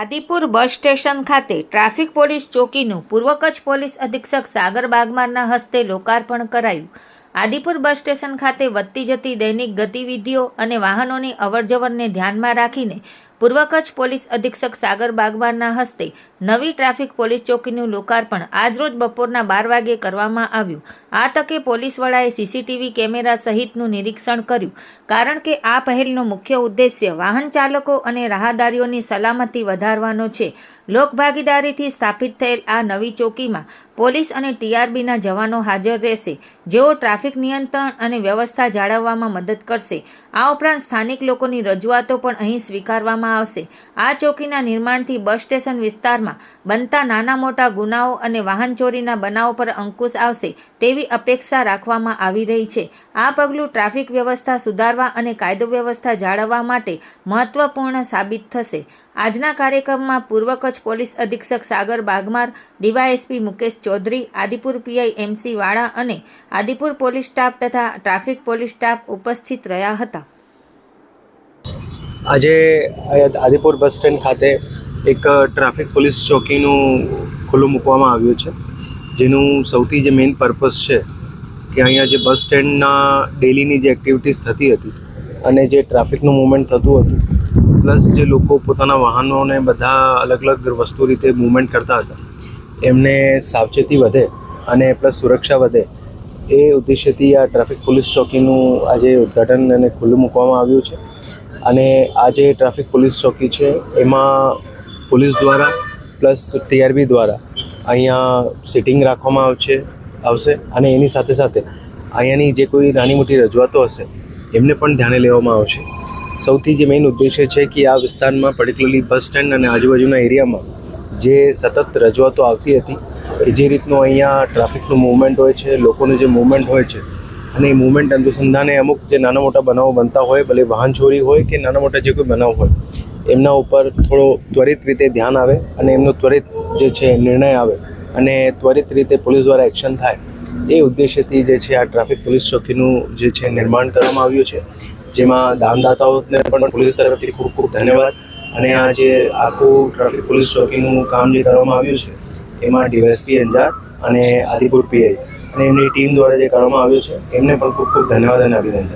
Adipur bus station ખાતે traffic police ચોકીનું પૂર્વ કચ્છ પોલીસ અધિક્ષક સાગર બાગમારના હસ્તે લોકાર્પણ કરાયું. આદિપુર બસ સ્ટેશન ખાતે વધતી જતી દૈનિક ગતિવિધિઓ અને વાહનોની અવરજવરને ધ્યાનમાં રાખીને પૂર્વ કચ્છ પોલીસ અધિક્ષક સાગર બાગવાનના હસ્તે નવી ટ્રાફિક પોલીસ ચોકીનું લોકાર્પણ આજરોજ બપોરના બાર વાગ્યે કરવામાં આવ્યું. આ તકે પોલીસ વડાએ સીસીટીવી કેમેરા સહિતનું નિરીક્ષણ કર્યું. કારણ કે આ પહેલનો મુખ્ય ઉદ્દેશ્ય વાહન ચાલકો અને રાહદારીઓની સલામતી વધારવાનો છે. લોકભાગીદારીથી સ્થાપિત થયેલ આ નવી ચોકીમાં પોલીસ અને ટીઆરબીના જવાનો હાજર રહેશે. જેઓ ટ્રાફિક નિયંત્રણ અને વ્યવસ્થા જાળવવામાં મદદ કરશે. આ ઉપરાંત સ્થાનિક લોકોની રજૂઆતો પણ અહીં સ્વીકારવામાં આવશે. આ ચોકીના નિર્માણથી બસ સ્ટેશન વિસ્તારમાં બનતા નાના મોટા ગુનાઓ અને વાહન ચોરીના બનાવો પર અંકુશ આવશે તેવી અપેક્ષા રાખવામાં આવી રહી છે. આ પગલું ટ્રાફિક વ્યવસ્થા સુધારવા અને કાયદો વ્યવસ્થા જાળવવા માટે મહત્વપૂર્ણ સાબિત થશે. આજના કાર્યક્રમમાં પૂર્વ કચ્છ પોલીસ અધિક્ષક Sagar Bagmar, DYSP Mukesh Chaudhary, Adipur PI MC Vala અને આદિપુર પોલીસ સ્ટાફ તથા ટ્રાફિક પોલીસ સ્ટાફ ઉપસ્થિત રહ્યા હતા. આજે આદિપુર બસ સ્ટેન્ડ ખાતે એક ટ્રાફિક પોલીસ ચોકીનું ખુલ્લું મૂકવામાં આવ્યું છે. જેનું સૌથી જે મેઇન પર્પસ છે કે અહીંયા જે બસ સ્ટેન્ડના ડેલીની જે એક્ટિવિટીઝ થતી હતી અને જે ટ્રાફિકનું મૂવમેન્ટ થતું હતું, પ્લસ જે લોકો પોતાના વાહનોને બધા અલગ અલગ વસ્તુ રીતે મૂવમેન્ટ કરતા હતા, એમને સાવચેતી વધે અને પ્લસ સુરક્ષા વધે, એ ઉદ્દેશ્યથી આ ટ્રાફિક પોલીસ ચોકીનું આજે ઉદ્ઘાટન અને ખુલ્લું મૂકવામાં આવ્યું છે. અને આ જે ટ્રાફિક પોલીસ ચોકી છે, એમાં પોલીસ દ્વારા પ્લસ ટીઆરબી દ્વારા અહીંયા સિટિંગ રાખવામાં આવશે આવશે અને એની સાથે સાથે અહીંયાની જે કોઈ નાની મોટી રજૂઆતો હશે, એમને પણ ધ્યાને લેવામાં આવશે. સૌથી જે મેઇન ઉદ્દેશ્ય છે કે આ વિસ્તારમાં પર્ટિક્યુલરલી બસ સ્ટેન્ડ અને આજુબાજુના એરિયામાં જે સતત રજૂઆતો આવતી હતી, કે જે રીતનું અહીંયા ટ્રાફિકનું મૂવમેન્ટ હોય છે, લોકોનું જે મૂવમેન્ટ હોય છે અને એ મૂવમેન્ટ અનુસંધાને અમુક જે નાના મોટા બનાવો બનતા હોય, ભલે વાહન ચોરી હોય કે નાના મોટા જે કોઈ બનાવ હોય, એમના ઉપર થોડો ત્વરિત રીતે ધ્યાન આવે અને એમનો ત્વરિત જે છે નિર્ણય આવે અને ત્વરિત રીતે પોલીસ દ્વારા એક્શન થાય, એ ઉદ્દેશ્યથી જે છે આ ટ્રાફિક પોલીસ ચોકીનું જે છે નિર્માણ કરવામાં આવ્યું છે. જેમાં દાનદાતાઓને પણ પોલીસ તરફથી ખૂબ ખૂબ ધન્યવાદ અને આ જે આખું ટ્રાફિક પોલીસ ચોકીનું કામ જે કરવામાં આવ્યું છે, એમાં ડીવાયસપી અંજાર અને આદિપુર પીઆઈ. અને એમની ટીમ દ્વારા જે કરવામાં આવ્યું છે, એમને પણ ખૂબ ખૂબ ધન્યવાદ અને અભિનંદન.